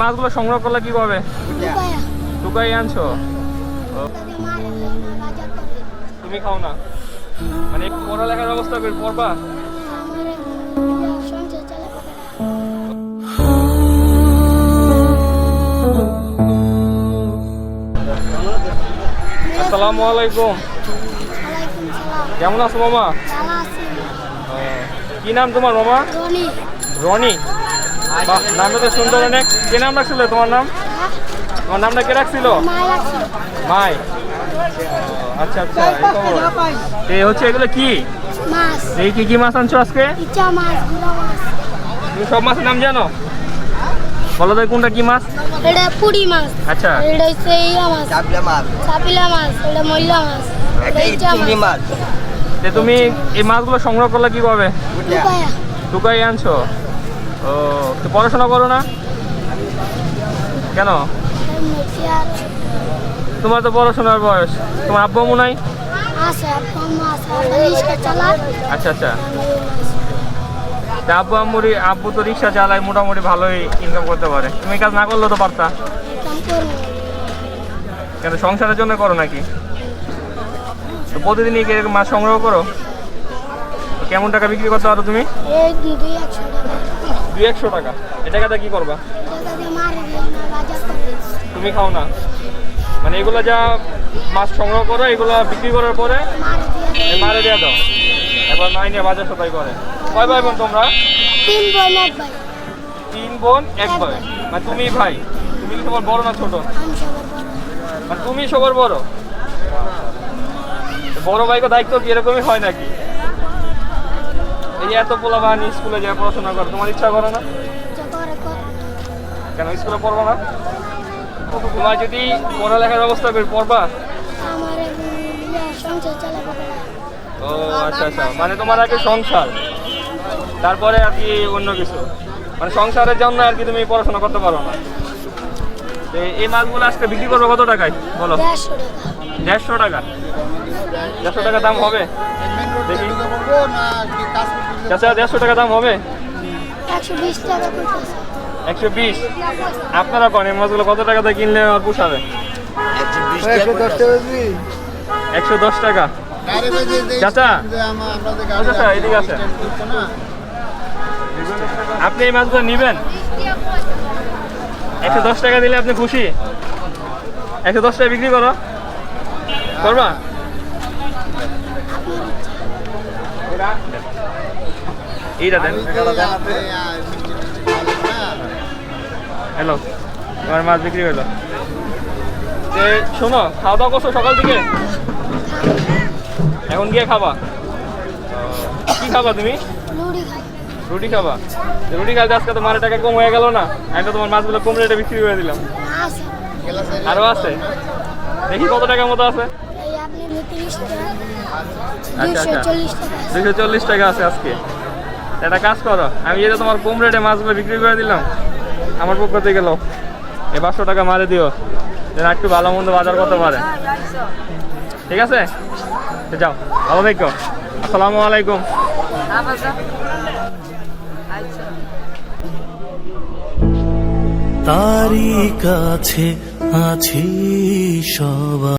মাছগুলো সংগ্রহ করলে কীভাবে টুকাই আনছো? তুমি খাও না। মানে পড়ালেখার ব্যবস্থা করে পড়বা? আসসালামু আলাইকুম। কেমন আছো মামা? কি নাম তোমার মামা? রনি। রনি। বাহ নামটা তো সুন্দর অনেক। কে নাম রাখছিল তোমার নাম? তোমার নামটা কে রাখছিল? মায় মাই। আচ্ছা আচ্ছা এই খবর। এ হচ্ছে এগুলো কি? মাছ। এই কি কি মাছ আনছো আজকে? ইচা মাছ তুমি সব মাছের নাম জানো? বলো তো কোনটা কি মাছ? এটা পুরি মাছ। আচ্ছা। এটা হচ্ছে ইয়া মাছ। চাপলা মাছ। চাপিলা মাছ এটা ময়লা মাছ। এটা ইচা চিংড়ি মাছ। তুমি এই মাছগুলো সংগ্রহ করলে কীভাবে? টুকাই আনছো? ও, তো পড়াশোনা করো না? কেন? তোমার তো পড়াশোনার বয়স। তোমার আব্বু আম্মু নাই? আচ্ছা আচ্ছা। আব্বু আম্মুরি আব্বু তো রিক্সা চালায়, মোটামুটি ভালোই ইনকাম করতে পারে। তুমি কাজ না করলে তো পারতা। কেন, সংসারের জন্য করো নাকি? তো প্রতিদিনই মাছ সংগ্রহ করো? কেমন টাকা বিক্রি করতে পারো তুমি? দুই একশো টাকা। একশো টাকা কি করবা? তুমি খাও না। মানে এগুলো যা মাছ সংগ্রহ করো এগুলো বিক্রি করার পরে মারে দিয়ে দাও। এবার মাই নিয়ে বাজার সদাই করে। কয় ভাই বোন তোমরা? তিন বোন এক ভাই। তিন বোন এক ভাই। মানে তুমি ভাই। তুমি কি সবার বড় না ছোট? মানে তুমি সবার বড়? বড় ভাইকে দায়িত্ব কি এরকমই হয় নাকি? এই এত পোলা বাহানি স্কুলে যায় পড়াশোনা করো, তোমার ইচ্ছা করে না? কেন স্কুলে পড়ব না? তোমার যদি পড়ালেখার ব্যবস্থা করে পড়বা? ও আচ্ছা আচ্ছা। মানে তোমার আগে সংসার। তারপরে আর কি অন্য কিছু। মানে সংসারের জন্য আর কি তুমি পড়াশোনা করতে পারো না। এই মাছগুলো আজকে বিক্রি করব কত টাকায়? বলো। দেড়শো টাকা। দেড়শো টাকা দাম হবে? দেখি। চাচা দেড়শো টাকা দাম হবে? একশো বিশ টাকা আপনারা কোন মাছগুলো কত টাকাতে কিনলে আমার পোষাবে? একশো টাকা দশ টাকা চাচা? চাচা এদিকে আছে আপনি এই মাছগুলো নেবেন? একশো দশ টাকা দিলে আপনি খুশি? একশো দশ টাকা বিক্রি করো। করবা? এইটা দেন হ্যালো তোমার মাছ বিক্রি হলো। শোনো খাওয়া দাওয়া করছ সকাল থেকে? এখন গিয়ে খাবা। কি খাবা তুমি? রুটি খাবা? রুটি খাইতে আজকে তো মারের টাকা কম হয়ে গেল না। আমি তো তোমার মাছগুলো কম রেটে বিক্রি করে দিলাম। আরও আছে? দেখি কত টাকার মতো আছে। দুশো চল্লিশ টাকা। আছে আজকে। একটা কাজ করো আমি এটা তোমার কম রেটে মাছগুলো বিক্রি করে দিলাম আমার পক্ষ থেকে গেল এ পাঁচশো টাকা মারে দিও যেন একটু ভালো মন্দ বাজার করতে পারে। ঠিক আছে? যাও ভালো থেকো। আসসালামু আলাইকুম। তারি কাছে আছি সবা